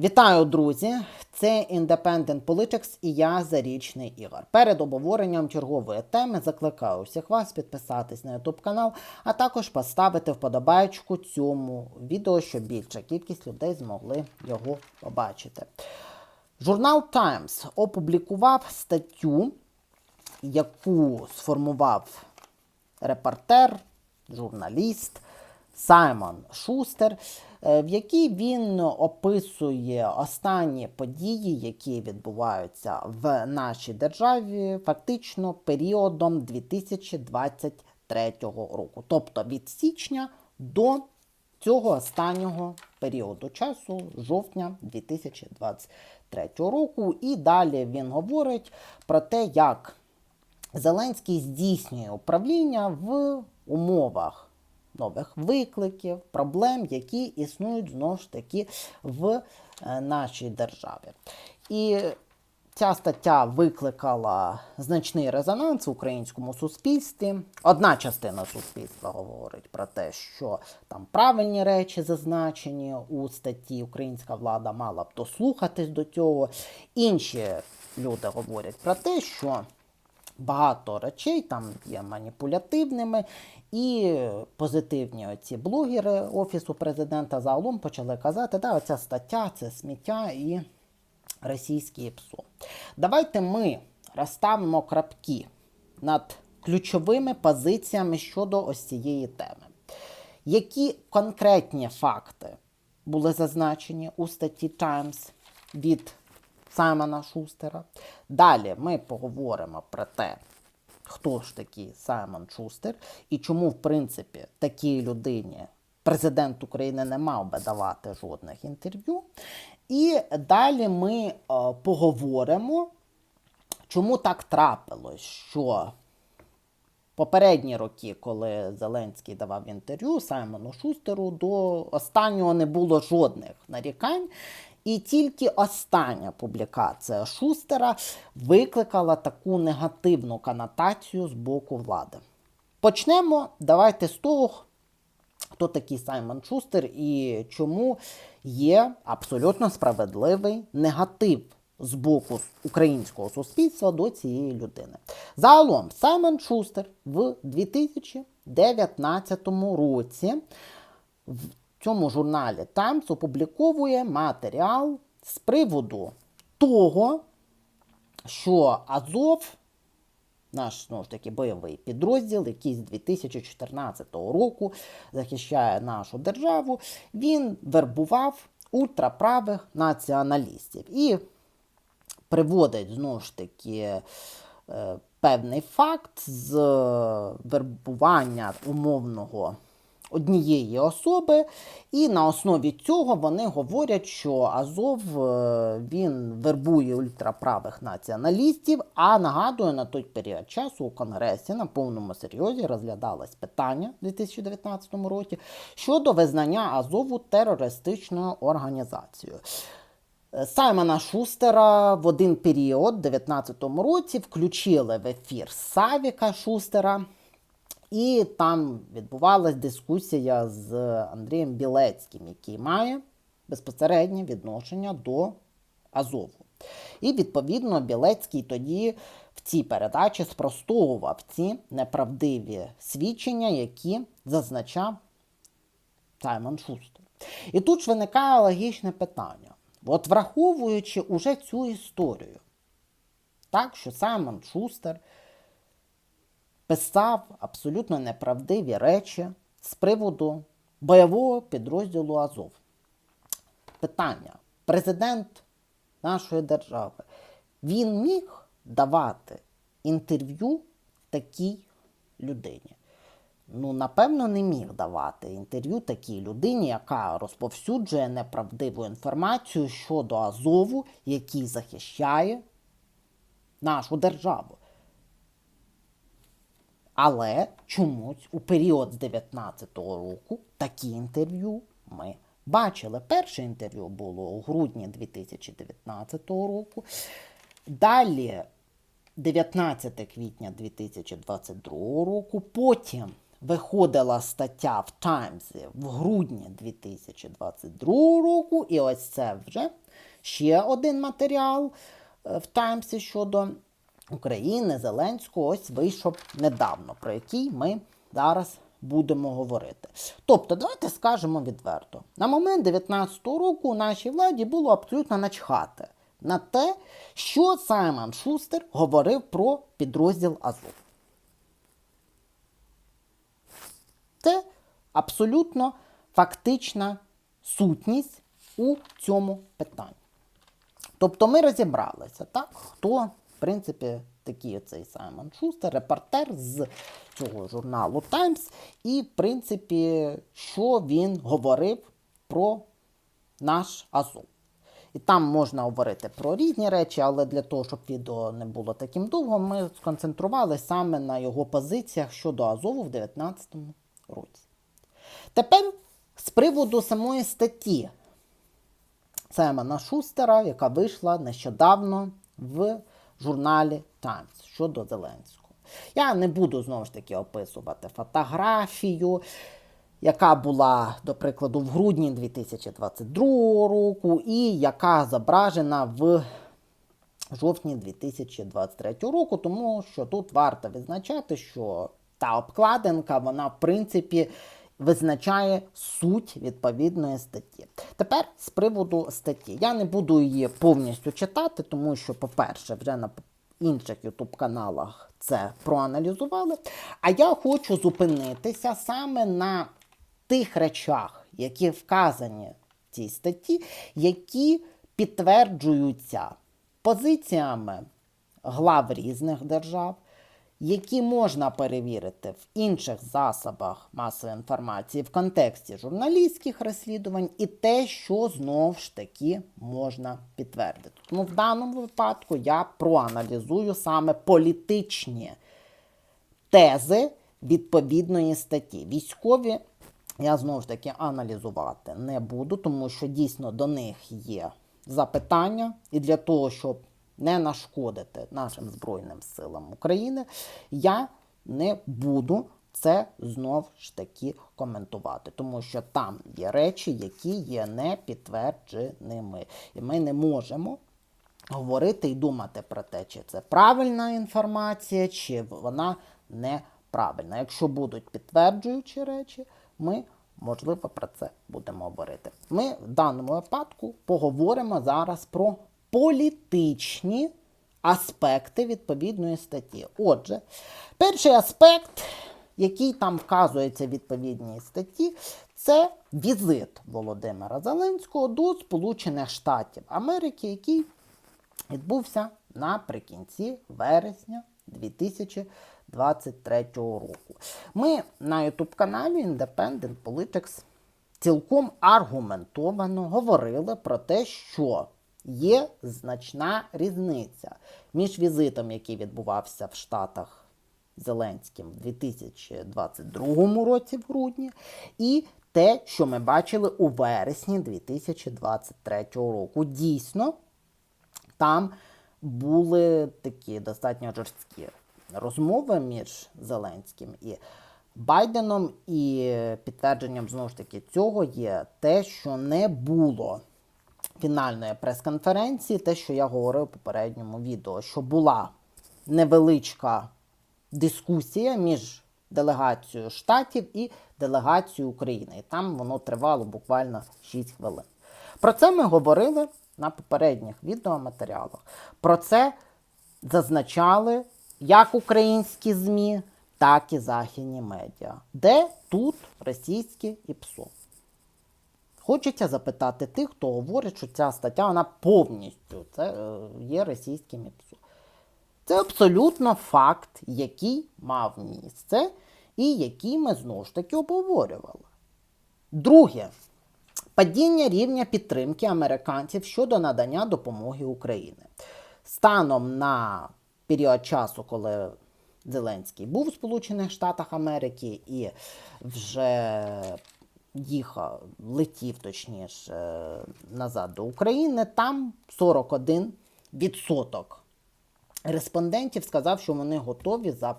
Вітаю, друзі! Це Independent Politics і я Зарічний Ігор. Перед обговоренням чергової теми закликаю всіх вас підписатись на YouTube канал, а також поставити вподобайку цьому відео, щоб більша кількість людей змогли його побачити. Журнал Times опублікував статтю, яку сформував репортер, журналіст Саймон Шустер, в якій він описує останні події, які відбуваються в нашій державі, фактично періодом 2023 року, тобто від січня до цього останнього періоду часу, жовтня 2023 року. І далі він говорить про те, як Зеленський здійснює управління в умовах нових викликів, проблем, які існують знову ж таки в е, нашій державі. І ця стаття викликала значний резонанс в українському суспільстві. Одна частина суспільства говорить про те, що там правильні речі зазначені у статті Українська влада мала б дослухатись до цього. Інші люди говорять про те, що багато речей там є маніпулятивними, і позитивні оці блогери Офісу президента загалом почали казати, да, оця стаття це сміття і російське ПСО. Давайте ми розставимо крапки над ключовими позиціями щодо ось цієї теми. Які конкретні факти були зазначені у статті Times від Саймона Шустера? Далі ми поговоримо про те, хто ж такий Саймон Шустер і чому, в принципі, такій людині президент України не мав би давати жодних інтерв'ю. І далі ми е, поговоримо, чому так трапилось, що попередні роки, коли Зеленський давав інтерв'ю Саймону Шустеру, до останнього не було жодних нарікань. І тільки остання публікація Шустера викликала таку негативну конотацію з боку влади. Почнемо давайте з того, хто такий Саймон Шустер і чому є абсолютно справедливий негатив з боку українського суспільства до цієї людини. Загалом, Саймон Шустер в 2019 році цьому журналі Times опубліковує матеріал з приводу того, що Азов, наш знову ж таки бойовий підрозділ, який з 2014 року захищає нашу державу, він вербував ультраправих націоналістів і приводить знову ж таки. е, Певний факт з вербування умовного однієї особи, і на основі цього вони говорять, що Азов е, він вербує ультраправих націоналістів. А нагадую, на той період часу у Конгресі на повному серйозі розглядалось питання у 2019 році щодо визнання Азову терористичною організацією. Е, Саймона Шустера в один період, у 2019 році, включили в ефір Савіка Шустера. І там відбувалась дискусія з Андрієм Білецьким, який має безпосереднє відношення до Азову. І, відповідно, Білецький тоді в цій передачі спростовував ці неправдиві свідчення, які зазначав Саймон Шустер. І тут ж виникає логічне питання. От враховуючи уже цю історію, так, що Саймон Шустер писав абсолютно неправдиві речі з приводу бойового підрозділу Азов. Питання. Президент нашої держави, він міг давати інтерв'ю такій людині? Ну, напевно, не міг давати інтерв'ю такій людині, яка розповсюджує неправдиву інформацію щодо Азову, який захищає нашу державу. Але чомусь у період з 19-го року такі інтерв'ю ми бачили. Перше інтерв'ю було у грудні 2019 року. Далі 19 квітня 2022 року. Потім виходила стаття в Таймсі в грудні 2022 року. І ось це вже ще один матеріал е, в Таймсі щодо України, Зеленського, ось вийшов недавно, про який ми зараз будемо говорити. Тобто, давайте скажемо відверто: на момент 19-го року у нашій владі було абсолютно начхати на те, що Саймон Шустер говорив про підрозділ Азов. Це абсолютно фактична сутність у цьому питанні. Тобто ми розібралися, так? Хто, в принципі, такий цей Саймон Шустер, репортер з цього журналу Times, і, в принципі, що він говорив про наш Азов. І там можна говорити про різні речі, але для того, щоб відео не було таким довгим, ми сконцентрувалися саме на його позиціях щодо Азову в 2019 році. Тепер з приводу самої статті Семена Шустера, яка вийшла нещодавно в журналі Times щодо Зеленського. Я не буду знову ж таки описувати фотографію, яка була, до прикладу, в грудні 2022 року, і яка зображена в жовтні 2023 року, тому що тут варто відзначати, що та обкладинка, вона, в принципі, визначає суть відповідної статті. Тепер з приводу статті. Я не буду її повністю читати, тому що, по-перше, вже на інших youtube каналах це проаналізували. А я хочу зупинитися саме на тих речах, які вказані в цій статті, які підтверджуються позиціями глав різних держав, які можна перевірити в інших засобах масової інформації в контексті журналістських розслідувань, і те, що знову ж таки можна підтвердити. Тому в даному випадку я проаналізую саме політичні тези відповідної статті. Військові я знову ж таки аналізувати не буду, тому що дійсно до них є запитання, і для того, щоб не нашкодити нашим Збройним силам України, я не буду це знов ж таки коментувати, тому що там є речі, які є не підтвердженими. І ми не можемо говорити і думати про те, чи це правильна інформація, чи вона неправильна. Якщо будуть підтверджуючі речі, ми можливо про це будемо говорити. Ми в даному випадку поговоримо зараз про політичні аспекти відповідної статті. Отже, перший аспект, який там вказується в відповідній статті, це візит Володимира Зеленського до Сполучених Штатів Америки, який відбувся наприкінці вересня 2023 року. Ми на YouTube каналі Independent Politics цілком аргументовано говорили про те, що є значна різниця між візитом, який відбувався в Штатах Зеленським в 2022 році в грудні, і те, що ми бачили у вересні 2023 року. Дійсно, там були такі достатньо жорсткі розмови між Зеленським і Байденом, і підтвердженням знову ж таки цього є те, що не було фінальної прес-конференції, те, що я говорив в попередньому відео, що була невеличка дискусія між делегацією Штатів і делегацією України. І там воно тривало буквально 6 хвилин. Про це ми говорили на попередніх відеоматеріалах. Про це зазначали як українські ЗМІ, так і західні медіа. Де тут російське і ПСО? Хочеться запитати тих, хто говорить, що ця стаття вона повністю це е, є російським ІПСО. Це абсолютно факт, який мав місце, і який ми знову ж таки обговорювали. Друге, падіння рівня підтримки американців щодо надання допомоги Україні. Станом на період часу, коли Зеленський був у Сполучених Штатах Америки і вже їхав, летів точніше назад до України, там 41% респондентів сказав, що вони готові е,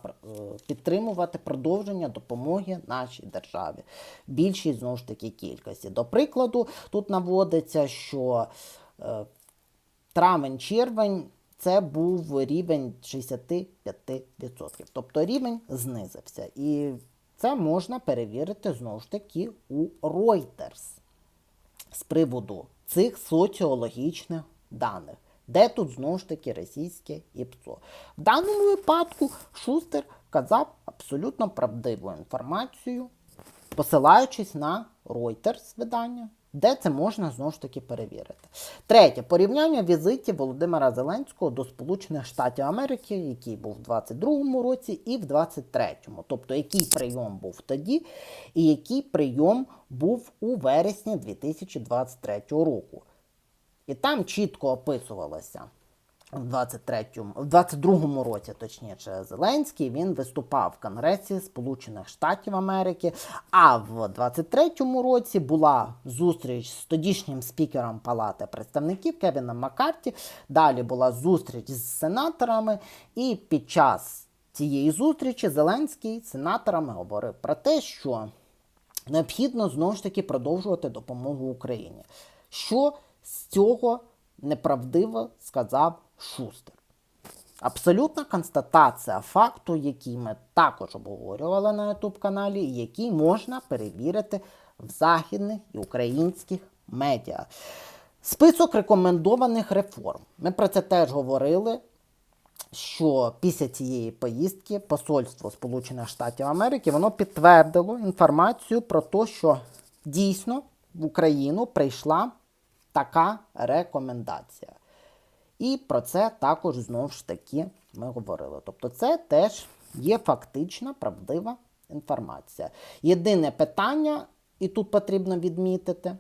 підтримувати продовження допомоги нашій державі. Більшість знову ж таки кількості. До прикладу, тут наводиться, що е, травень-червень це був рівень 65%. Тобто рівень знизився. І це можна перевірити знову ж таки у Reuters з приводу цих соціологічних даних. Де тут знову ж таки російське ІПСО? В даному випадку Шустер казав абсолютно правдиву інформацію, посилаючись на Reuters видання, де це можна знову ж таки перевірити. Третє порівняння візитів Володимира Зеленського до Сполучених Штатів Америки, який був в 22-му році і в 23-му. Тобто, який прийом був тоді, і який прийом був у вересні 2023 року. І там чітко описувалося в 23-му, в 22-му році, точніше, Зеленський він виступав в Конгресі Сполучених Штатів Америки. А в 23-му році була зустріч з тодішнім спікером Палати представників Кевіном Маккарті. Далі була зустріч з сенаторами, і під час цієї зустрічі Зеленський сенаторами говорив про те, що необхідно знову ж таки продовжувати допомогу Україні. Що з цього неправдиво сказав Шустер? Абсолютна констатація факту, який ми також обговорювали на youtube каналі, і який можна перевірити в західних і українських медіа. Список рекомендованих реформ. Ми про це теж говорили що після цієї поїздки Посольство Сполучених Штатів Америки воно підтвердило інформацію про те, що дійсно в Україну прийшла така рекомендація. І про це також знову ж таки ми говорили. Тобто, це теж є фактична правдива інформація. Єдине питання, і тут потрібно відмітити,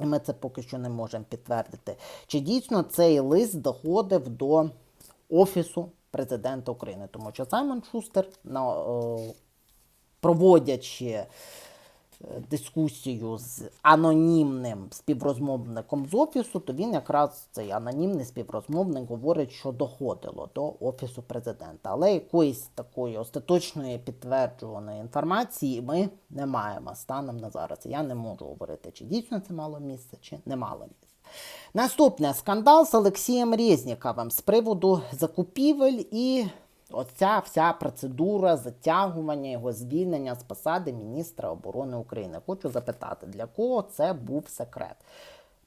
і ми це поки що не можемо підтвердити, чи дійсно цей лист доходив до Офісу президента України, тому що Саймон Шустер, на, о, проводячи е, дискусію з анонімним співрозмовником з офісу, то він якраз цей анонімний співрозмовник говорить, що доходило до офісу президента. Але якоїсь такої остаточної підтверджуваної інформації ми не маємо станом на зараз. Я не можу говорити, чи дійсно це мало місце, чи не мало місце. Наступне скандал з Олексієм Резніковим з приводу закупівель і оця вся процедура затягування його звільнення з посади міністра оборони України. Хочу запитати, для кого це був секрет?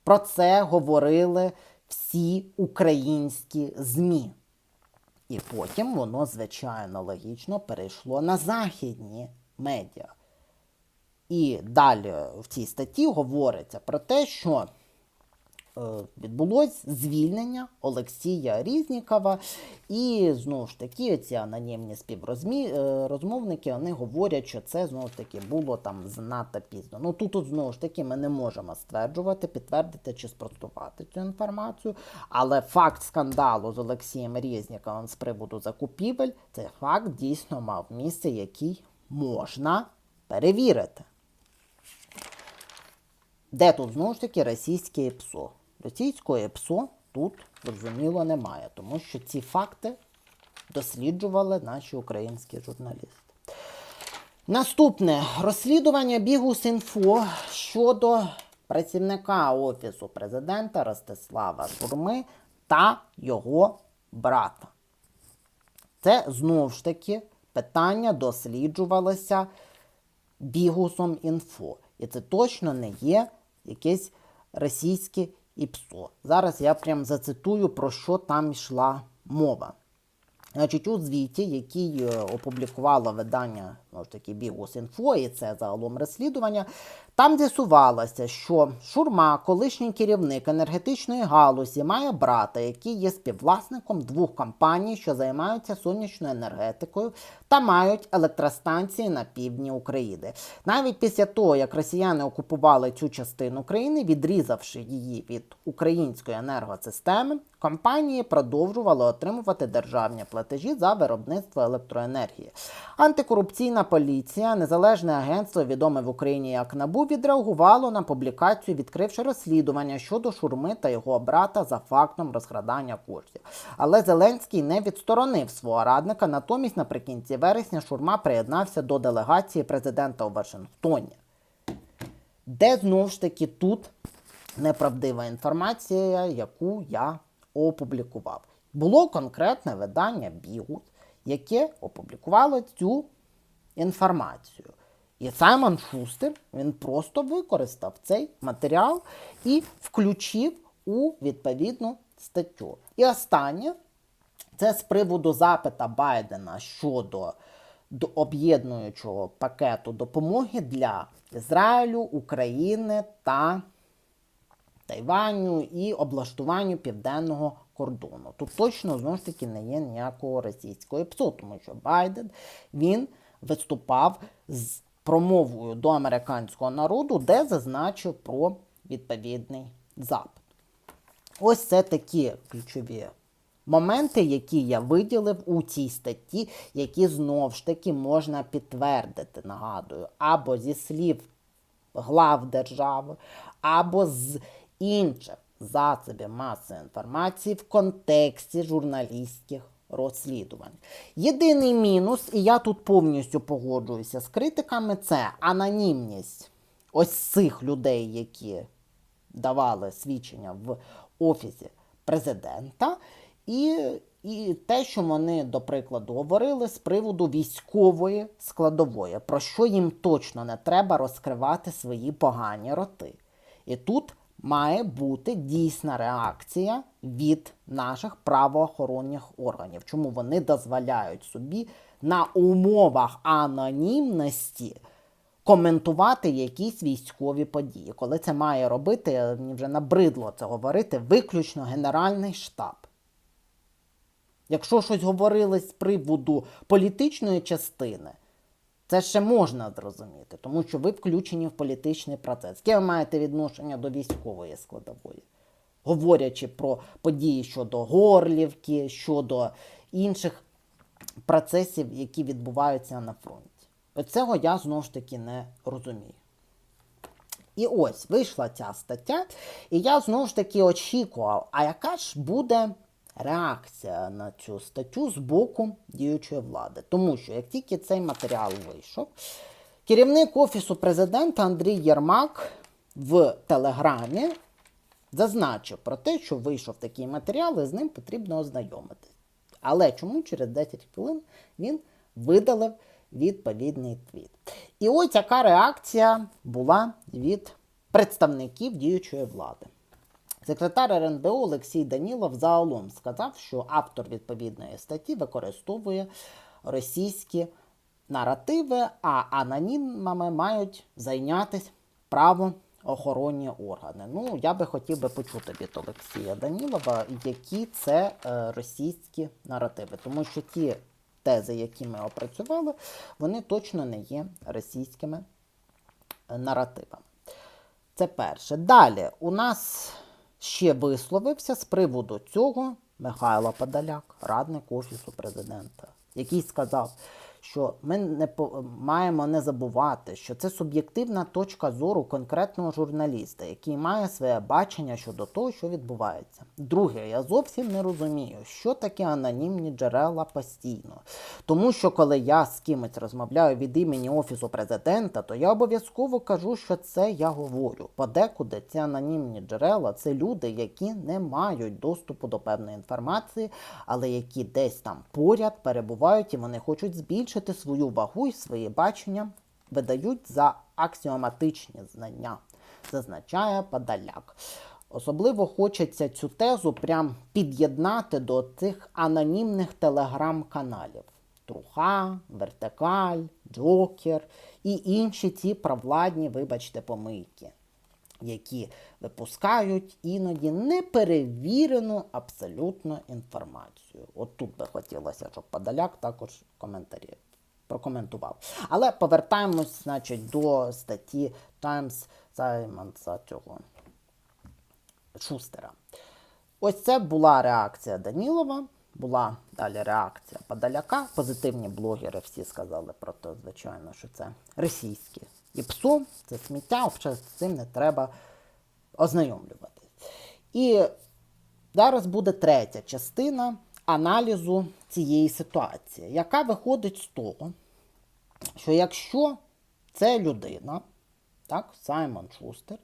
Про це говорили всі українські ЗМІ. І потім воно, звичайно, логічно перейшло на західні медіа. І далі в цій статті говориться про те, що відбулось звільнення Олексія Різнікова. І знову ж таки, ці анонімні співрозмовники вони говорять, що це знову ж таки було там занадто пізно. Ну тут, тут знову ж таки ми не можемо стверджувати, підтвердити чи спростувати цю інформацію. Але факт скандалу з Олексієм Різніковим з приводу закупівель, цей факт дійсно мав місце, який можна перевірити. Де тут знову ж таки російське ПСО? Російського ПСО тут, зрозуміло, немає, тому що ці факти досліджували наші українські журналісти. Наступне розслідування Бігус.Інфо щодо працівника Офісу президента Ростислава Шурми та його брата. Це знову ж таки питання досліджувалося Бігусом інфо. І це точно не є якесь російське ПСО. Зараз я прям зацитую, про що там йшла мова. Значить, у звіті, який е, опублікувало видання ну, ж таки Бігус.Інфо, і це загалом розслідування, там з'ясувалося, що Шурма, колишній керівник енергетичної галузі, має брата, який є співвласником двох компаній, що займаються сонячною енергетикою та мають електростанції на півдні України. Навіть після того, як росіяни окупували цю частину країни, відрізавши її від української енергосистеми, компанії продовжували отримувати державні платежі за виробництво електроенергії. Антикорупційна поліція, незалежне агентство, відоме в Україні як НАБУ, відреагувало на публікацію, відкривши розслідування щодо шурми та його брата за фактом розкрадання коштів. Але Зеленський не відсторонив свого радника. Натомість, наприкінці вересня, шурма приєднався до делегації президента у Вашингтоні. Де знову ж таки тут неправдива інформація, яку я опублікував. Було конкретне видання Бігус, яке опублікувало цю інформацію. І Саймон Шустер він просто використав цей матеріал і включив у відповідну статтю. І останнє це з приводу запита Байдена щодо до об'єднуючого пакету допомоги для Ізраїлю, України та Тайваню і облаштуванню південного кордону. Тут точно знову ж таки не є ніякого російського ПСО, тому що Байден він виступав з промовою до американського народу, де зазначив про відповідний запит. Ось це такі ключові моменти, які я виділив у цій статті, які знову ж таки можна підтвердити, нагадую, або зі слів глав держави, або з інших засобів масової інформації в контексті журналістських розслідувань. Єдиний мінус, і я тут повністю погоджуюся з критиками, це анонімність ось цих людей, які давали свідчення в офісі президента, і, і те, що вони, до прикладу, говорили з приводу військової складової, про що їм точно не треба розкривати свої погані роти. І тут має бути дійсна реакція від наших правоохоронних органів, чому вони дозволяють собі на умовах анонімності коментувати якісь військові події. Коли це має робити, мені вже набридло це говорити, виключно Генеральний штаб. Якщо щось говорили з приводу політичної частини, це ще можна зрозуміти, тому що ви включені в політичний процес. Яке ви маєте відношення до військової складової? Говорячи про події щодо Горлівки, щодо інших процесів, які відбуваються на фронті. Оцього я знову ж таки не розумію. І ось вийшла ця стаття, і я знову ж таки очікував, а яка ж буде реакція на цю статтю з боку діючої влади? Тому що як тільки цей матеріал вийшов, керівник Офісу президента Андрій Єрмак в Телеграмі зазначив про те, що вийшов такий матеріал, і з ним потрібно ознайомитись. Але чому через 10 хвилин він видалив відповідний твіт? І ось яка реакція була від представників діючої влади. Секретар РНБО Олексій Данілов загалом сказав, що автор відповідної статті використовує російські наративи, а анонімами мають зайнятися правоохоронні органи. Ну, я би хотів би почути від Олексія Данілова, які це е, російські наративи, тому що ті тези, які ми опрацювали, вони точно не є російськими е, наративами. Це перше. Далі у нас ще висловився з приводу цього Михайло Подоляк, радник Офісу президента, який сказав, що ми не по- маємо не забувати, що це суб'єктивна точка зору конкретного журналіста, який має своє бачення щодо того, що відбувається. Друге, я зовсім не розумію, що таке анонімні джерела постійно. Тому що коли я з кимось розмовляю від імені Офісу президента, то я обов'язково кажу, що це я говорю. Подекуди ці анонімні джерела це люди, які не мають доступу до певної інформації, але які десь там поряд перебувають і вони хочуть збільшити свою вагу і свої бачення, видають за аксіоматичні знання, зазначає Подоляк. Особливо хочеться цю тезу прям під'єднати до цих анонімних телеграм-каналів. Труха, Вертикаль, Джокер і інші ці провладні, вибачте, помийки, які випускають іноді неперевірену абсолютно інформацію. От тут би хотілося, щоб Подоляк також коментарі прокоментував. Але повертаємось, значить, до статті Times Саймонса цього Шустера. Ось це була реакція Данілова, була далі реакція Подоляка. Позитивні блогери всі сказали про те, звичайно, що це російське і ПСО, це сміття, взагалі з цим не треба ознайомлюватись. І зараз буде третя частина аналізу цієї ситуації, яка виходить з того, що якщо це людина, так, Саймон Шустер,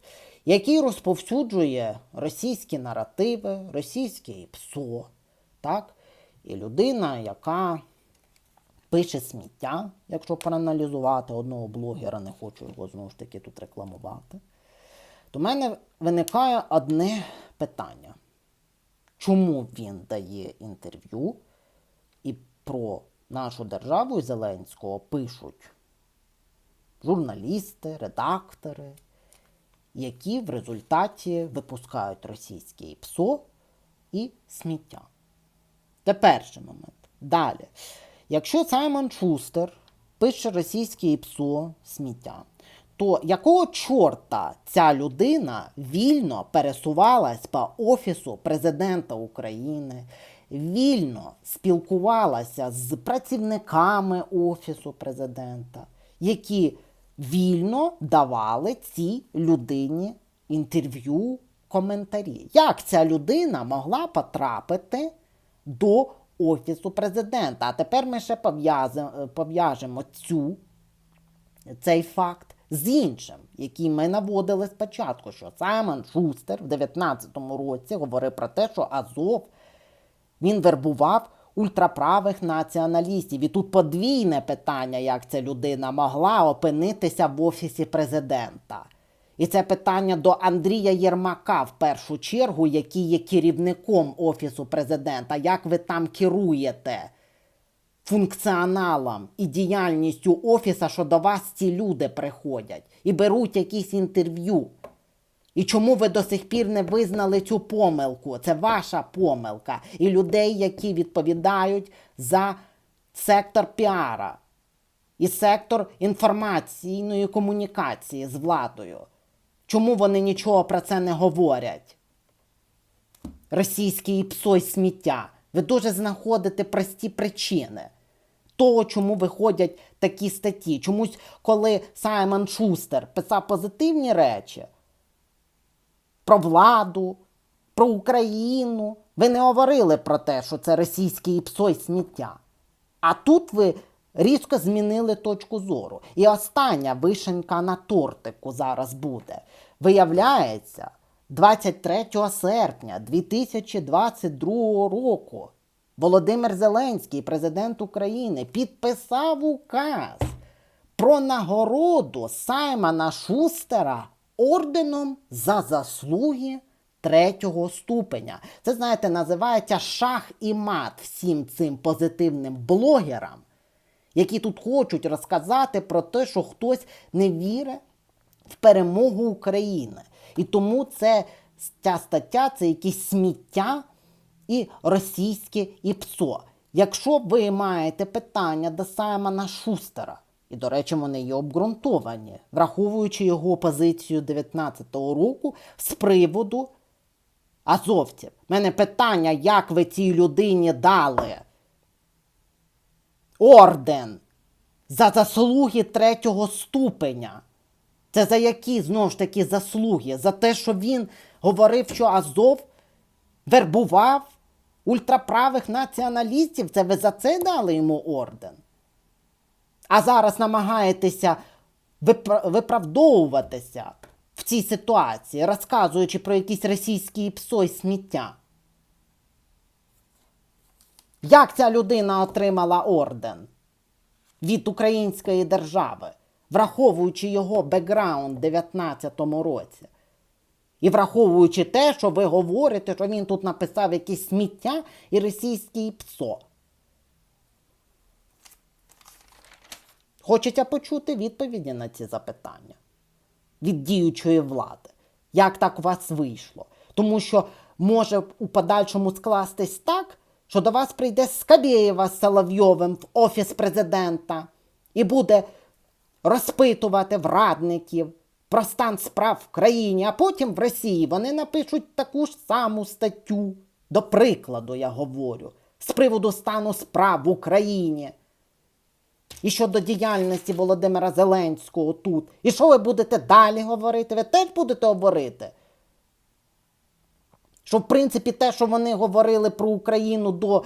який розповсюджує російські наративи, російське ПСО, так? І людина, яка пише сміття, якщо проаналізувати одного блогера, не хочу його знову ж таки тут рекламувати. То в мене виникає одне питання. Чому він дає інтерв'ю і про нашу державу і Зеленського пишуть журналісти, редактори, які в результаті випускають російське ПСО і сміття. Це перший момент. Далі. Якщо Саймон Шустер пише російське ПСО сміття, то якого чорта ця людина вільно пересувалась по Офісу президента України, вільно спілкувалася з працівниками Офісу президента, які вільно давали цій людині інтерв'ю, коментарі? Як ця людина могла потрапити до Офісу президента? А тепер ми ще пов'яжемо цю цей факт з іншим, який ми наводили спочатку, що Саймон Шустер в 19-му році говорив про те, що Азов він вербував ультраправих націоналістів. І тут подвійне питання, як ця людина могла опинитися в офісі президента. І це питання до Андрія Єрмака в першу чергу, який є керівником офісу президента. Як ви там керуєте? Функціоналом і діяльністю офіса, що до вас ці люди приходять і беруть якісь інтерв'ю. І чому ви до сих пір не визнали цю помилку? Це ваша помилка. І людей, які відповідають за сектор піара і сектор інформаційної комунікації з владою. Чому вони нічого про це не говорять? російське ПСО й сміття. Ви дуже знаходите прості причини того, чому виходять такі статті. Чомусь, коли Саймон Шустер писав позитивні речі про владу, про Україну, ви не говорили про те, що це російське ПСО й сміття. А тут ви різко змінили точку зору. І остання вишенька на тортику зараз буде. Виявляється, 23 серпня 2022 року Володимир Зеленський, президент України, підписав указ про нагороду Саймона Шустера орденом за заслуги третього ступеня. Це, знаєте, називається шах і мат всім цим позитивним блогерам, які тут хочуть розказати про те, що хтось не вірить в перемогу України. І тому це ця стаття це якісь сміття і російське і ПСО. Якщо ви маєте питання до Саймона Шустера, і, до речі, вони є обґрунтовані, враховуючи його позицію 19-го року з приводу азовців. У мене питання, як ви цій людині дали орден за заслуги третього ступеня. Це за які знову ж таки заслуги? За те, що він говорив, що Азов вербував ультраправих націоналістів. Це ви за це дали йому орден? А зараз намагаєтеся виправдовуватися в цій ситуації, розказуючи про якісь російські псо й сміття. Як ця людина отримала орден від української держави, враховуючи його бекграунд в 19-му році? І враховуючи те, що ви говорите, що він тут написав якісь сміття і російське псо. Хочеться почути відповіді на ці запитання від діючої влади. Як так у вас вийшло? Тому що може у подальшому скластись так, що до вас прийде Скабєєва з Соловйовим в офіс президента і буде розпитувати в радників про стан справ в країні, а потім в Росії вони напишуть таку ж саму статтю. До прикладу, я говорю, з приводу стану справ в Україні. І щодо діяльності Володимира Зеленського тут. І що ви будете далі говорити? Ви теж будете говорити? Що, в принципі, те, що вони говорили про Україну до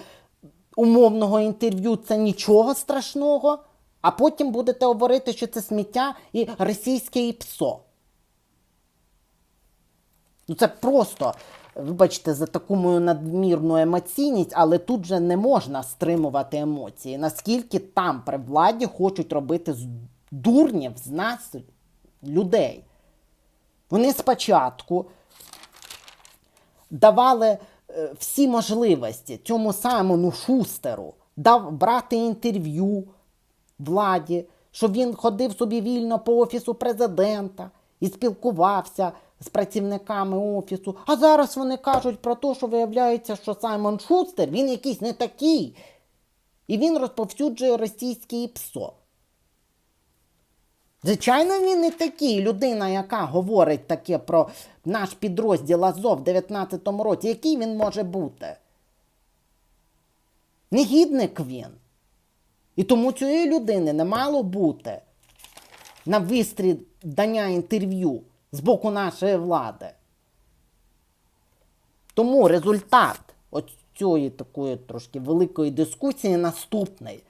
умовного інтерв'ю, це нічого страшного, а потім будете говорити, що це сміття і російське і псо. Ну це просто, вибачте, за таку мою надмірну емоційність, але тут же не можна стримувати емоції. Наскільки там при владі хочуть робити з дурнів з нас людей. Вони спочатку давали е, всі можливості цьому самому Шустеру дав брати інтерв'ю владі, щоб він ходив собі вільно по офісу президента і спілкувався з працівниками офісу. А зараз вони кажуть про те, що виявляється, що Саймон Шустер він якийсь не такий. І він розповсюджує російське ПСО. Звичайно, він не такий. Людина, яка говорить таке про наш підрозділ Азов в 19-му році, який він може бути? Негідник він. І тому цієї людини не мало бути на вистрі дання інтерв'ю з боку нашої влади. Тому результат цієї такої трошки великої дискусії наступний.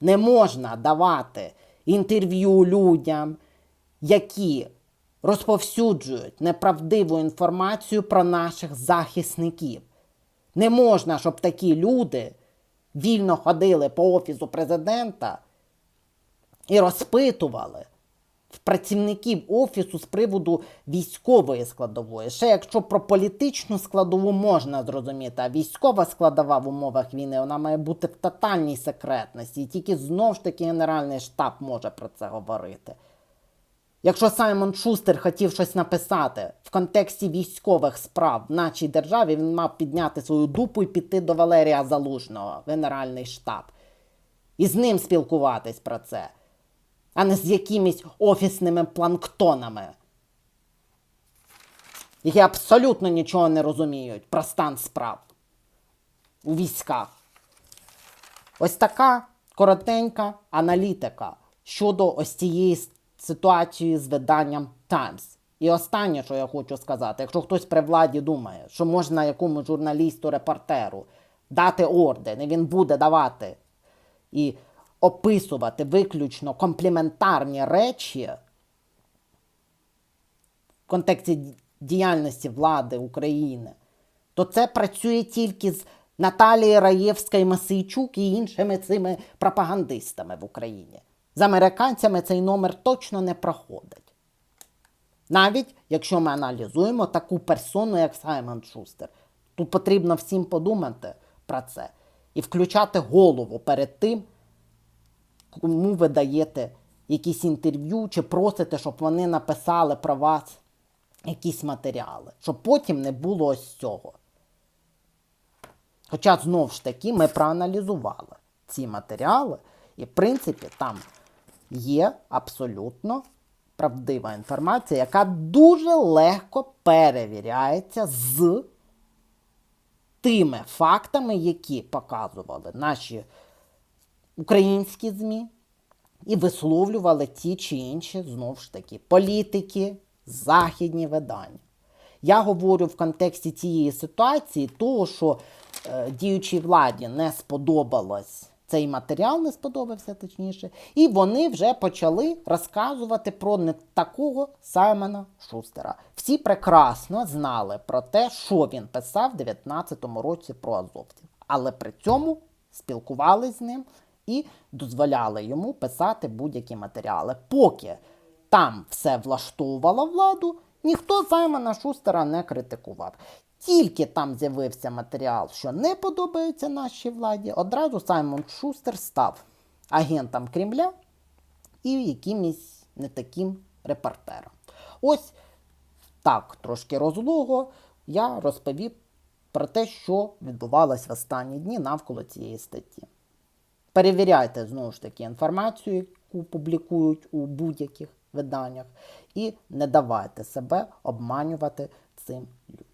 Не можна давати інтерв'ю людям, які розповсюджують неправдиву інформацію про наших захисників. Не можна, щоб такі люди вільно ходили по офісу президента і розпитували в працівників офісу з приводу військової складової. Ще якщо про політичну складову можна зрозуміти, а військова складова в умовах війни вона має бути в тотальній секретності. І тільки знову ж таки Генеральний штаб може про це говорити. Якщо Саймон Шустер хотів щось написати в контексті військових справ в нашій державі, він мав підняти свою дупу і піти до Валерія Залужного, Генеральний штаб, і з ним спілкуватись про це, а не з якимись офісними планктонами, які абсолютно нічого не розуміють про стан справ у військах. Ось така коротенька аналітика щодо ось цієї с- ситуації з виданням Times. І останнє, що я хочу сказати, якщо хтось при владі думає, що можна якомусь журналісту, репортеру дати орден, і він буде давати і описувати виключно компліментарні речі в контексті діяльності влади України, то це працює тільки з Наталією Раєвською Масийчук і іншими цими пропагандистами в Україні. З американцями цей номер точно не проходить. Навіть якщо ми аналізуємо таку персону, як Саймон Шустер, тут потрібно всім подумати про це і включати голову перед тим, кому ви даєте якісь інтерв'ю чи просите, щоб вони написали про вас якісь матеріали, щоб потім не було ось цього. Хоча, знову ж таки, ми проаналізували ці матеріали, і, в принципі, там є абсолютно правдива інформація, яка дуже легко перевіряється з тими фактами, які показували наші українські ЗМІ і висловлювали ті чи інші, знову ж таки, політики, західні видання. Я говорю в контексті цієї ситуації, того, що е, діючій владі не сподобалось цей матеріал, не сподобався точніше, і вони вже почали розказувати про не такого Саймона Шустера. Всі прекрасно знали про те, що він писав в 19-му році про азовців, але при цьому спілкувалися з ним і дозволяли йому писати будь-які матеріали. Поки там все влаштовувало владу, ніхто Саймона Шустера не критикував. Тільки там з'явився матеріал, що не подобається нашій владі, одразу Саймон Шустер став агентом Кремля і якимось не таким репортером. Ось так, трошки розлого, я розповів про те, що відбувалось в останні дні навколо цієї статті. Перевіряйте знову ж таки інформацію, яку публікують у будь-яких виданнях, і не давайте себе обманювати цим людям.